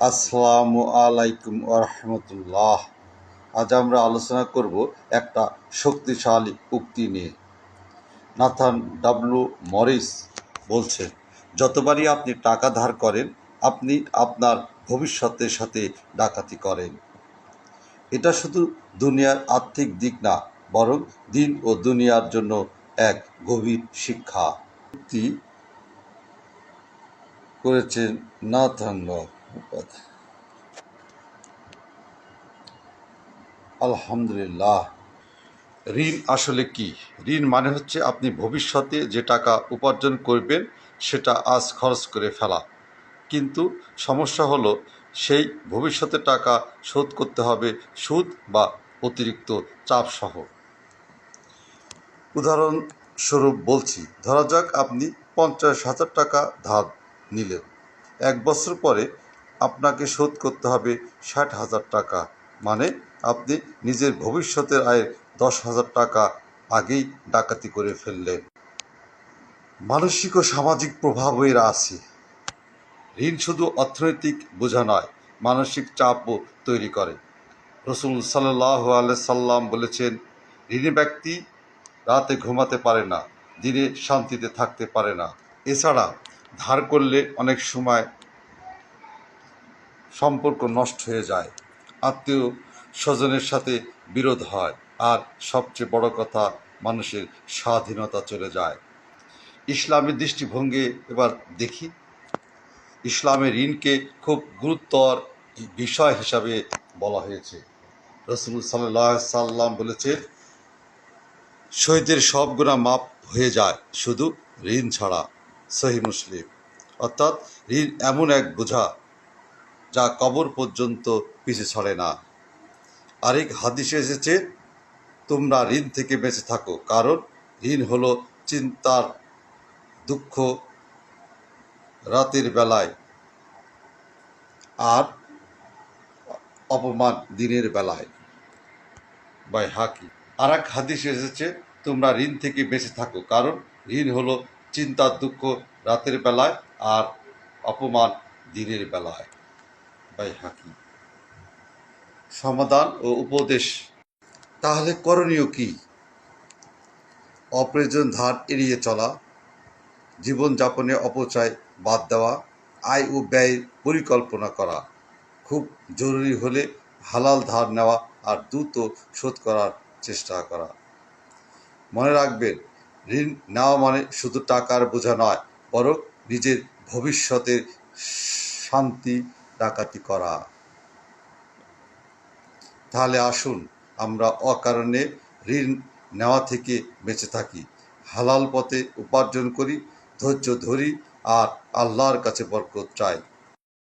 আসসালামু আলাইকুম রহমতুল্লাহ। আজ আমরা আলোচনা করব একটা শক্তিশালী উক্তি নিয়ে। নাথান ডাব্লু মরিস বলছেন, যতবারই আপনি টাকা ধার করেন, আপনি আপনার ভবিষ্যতের সাথে ডাকাতি করেন। এটা শুধু দুনিয়ার আর্থিক দিক না, বরং দিন ও দুনিয়ার জন্য এক গভীর শিক্ষা। উক্তি করেছেন নাথান মুখোপাধ্যায় আলহামদুলিল্লাহ ঋণ আসলে কি? ঋণ মানে হচ্ছে আপনি ভবিষ্যতে যে টাকা উপার্জন করবেন, সেটা আজ খরচ করে ফেলা। কিন্তু সমস্যা হলো, সেই ভবিষ্যতে টাকা শোধ করতে হবে সুদ বা অতিরিক্ত চাপ সহ। উদাহরণস্বরূপ বলছি, ধরা যাক আপনি পঞ্চাশ হাজার টাকা ধার নিলেন। এক বছর পরে আপনাকে শোধ করতে হবে ষাট হাজার টাকা। মানে আপনি নিজের ভবিষ্যতের আয়ের দশ হাজার টাকা আগেই ডাকাতি করে ফেললেন। মানসিক ও সামাজিক প্রভাবও এর আছে। ঋণ শুধু অর্থনৈতিক বোঝা নয়, মানসিক চাপও তৈরি করে। রসুল সাল্লাহ সাল্লাম বলেছেন, ঋণী ব্যক্তি রাতে ঘুমাতে পারে না, দিনে শান্তিতে থাকতে পারে না। এছাড়া ধার করলে অনেক সময় সম্পর্ক নষ্ট হয়ে যায়। আত্মীয় স্বজনের সাথে বিরোধ হয় আর সবচেয়ে বড় কথা, মানুষের স্বাধীনতা চলে যায়। ইসলামের দৃষ্টিভঙ্গি এবার দেখি। ইসলামের ঋণকে খুব গুরুত্বর বিষয় হিসাবে বলা হয়েছে। রসুল সাল্লাহ সাল্লাম বলেছেন, শহীদের সব গুণা মাপ হয়ে যায়, শুধু ঋণ ছাড়া। সহি মুসলিম। অর্থাৎ ঋণ এমন এক বোঝা যা কবর পর্যন্ত পিছে ছড়ে না। আরেক হাদিসে এসেছে, তোমরা ঋণ থেকে বেঁচে থাকো, কারণ ঋণ হলো চিন্তার দুঃখ রাতের বেলায় আর অপমান দিনের বেলায়। বাই হাকি। আর এক হাদিস এসেছে, তোমরা ঋণ থেকে বেঁচে থাকো, কারণ ঋণ হলো চিন্তার দুঃখ রাতের বেলায় আর অপমান দিনের বেলায়। হাকি সমাধান ও উপদেশ। তাহলে করণীয় কি? অপ্রয়োজন ধার এড়িয়ে চলা, জীবনযাপনে অপচয় বাদ দেওয়া, আয় ও ব্যয়ের পরিকল্পনা করা। খুব জরুরি হলে হালাল ধার নেওয়া আর দ্রুত শোধ করার চেষ্টা করা। মনে রাখবেন, ঋণ নেওয়া মানে শুধু টাকার বোঝা নয়, বরং নিজের ভবিষ্যতের শান্তি ডাকাতি করা। তাহলে আসুন, আমরা অকারণে ঋণ নেওয়া থেকে বেঁচে থাকি। হালাল পথে উপার্জন করি, ধৈর্য ধরি, আর আল্লাহর কাছে বরকত চাই।